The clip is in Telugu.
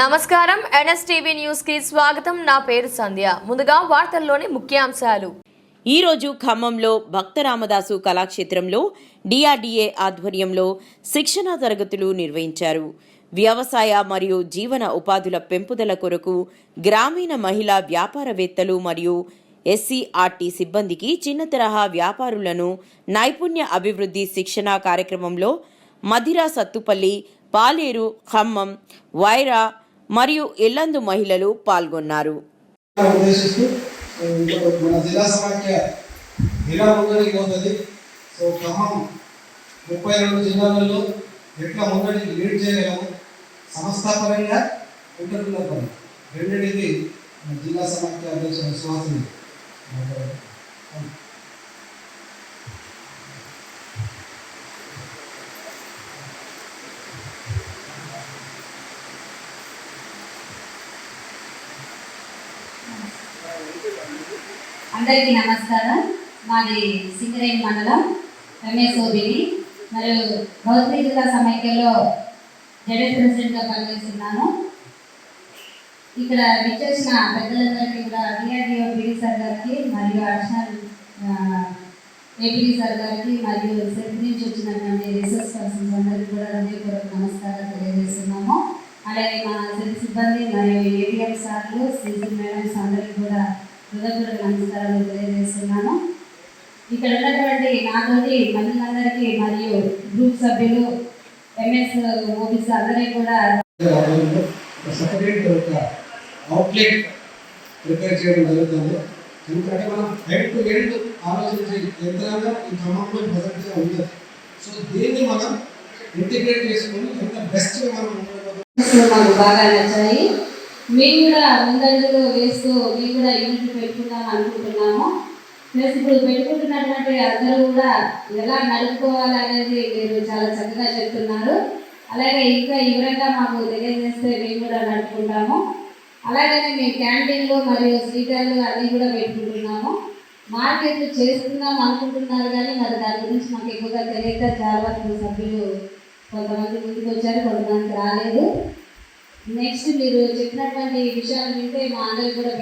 నమస్కారం. ఎన్ఎస్టీవీ న్యూస్కి స్వాగతం. నా పేరు సంధ్య. ముందుగా వార్తల్లోని ముఖ్యాంశాలు. ఈరోజు ఖమ్మంలో భక్త రామదాసు కళాక్షేత్రంలో డిఆర్డీఏ ఆధ్వర్యంలో శిక్షణా తరగతులు నిర్వహించారు. వ్యవసాయ మరియు జీవన ఉపాధుల పెంపుదల కొరకు గ్రామీణ మహిళా వ్యాపారవేత్తలు మరియు ఎస్సీఆర్టీ సిబ్బందికి చిన్న తరహా వ్యాపారులను నైపుణ్య అభివృద్ధి శిక్షణా కార్యక్రమంలో మధిరా సత్తుపల్లి పాలేరు ఖమ్మం వైరా మరియు ఇల్లందు మహిళలు పాల్గొన్నారు. జిల్లా సమాఖ్య ముప్పై రెండు జిల్లాలలో ఎట్లా ముందడికి లీడ్ చేయగలము? సంస్థాపరంగా పని జిల్లా సమాఖ్య అధ్యక్షుడు విశ్వాసం అందరికీ నమస్కారం. మాది సింగరేణి మండలం రమేశోబిని మరియు గౌతమి జిల్లా సమైక్యలో జడెడ్ ప్రెసిడెంట్గా పనిచేస్తున్నాను. ఇక్కడ విచ్చేసిన పెద్దలందరికీ కూడా డిఆర్డిఓ బిడి సార్ గారికి మరియు అడిషనల్ ఏపీ సార్ గారికి మరియు సెల్ఫ్ నుంచి వచ్చినటువంటి రీసెర్చ్ పర్సన్స్ అందరికీ కూడా హృదయపూర్వక నమస్కారాలు తెలియజేస్తున్నాము. అలాగే మా సెల్ సిబ్బంది మరియు ఏపీ సార్లు సీసీ మేడమ్స్ అందరికీ కూడా హృదయపూర్వక నమస్కారాలు తెలియజేస్తున్నాను. ఇక్కడ ఉన్నటువంటి నాతోటి మహిళలందరికీ మరియు గ్రూప్ సభ్యులు ఎంఎస్ ఓబీసీ అందరికీ కూడా సపరేట్ ఒక అవుట్లెట్ ప్రిపేర్ చేయడం జరుగుతుంది. ఎందుకంటే మనం హెడ్ టు హెడ్ ఆలోచించే యంత్రాంగం ఈ క్రమంలో ప్రజెంట్గా ఉండదు సో దీన్ని మనం ఇంటిగ్రేట్ చేసుకొని ఎంత బెస్ట్ మనం బాగా నచ్చాయి మేము కూడా ముందడుగులో వేస్తూ మేము కూడా యూనిట్ పెట్టుకుందాం అనుకుంటున్నాము. ప్లస్ ఇప్పుడు పెట్టుకుంటున్నటువంటి అందరూ కూడా ఎలా నడుపుకోవాలి అనేది మీరు చాలా చక్కగా చెప్తున్నారు. అలాగే ఇంకా వివరంగా మాకు తెలియజేస్తే మేము కూడా నడుపుకుంటాము. అలాగనే మేము క్యాంటీన్లు మరియు స్వీటర్లు అన్నీ కూడా పెట్టుకుంటున్నాము. మార్కెట్లు చేస్తున్నాం అనుకుంటున్నారు కానీ మరి దాని గురించి మాకు ఎక్కువగా తెలియక చాలా సభ్యులు కొంతమంది ముందుకు వచ్చారు కొంతమంది రాలేదు. నెక్స్ట్ మీరు చెప్పినటువంటి విషయాలు వింటే మా అందరికి కూడా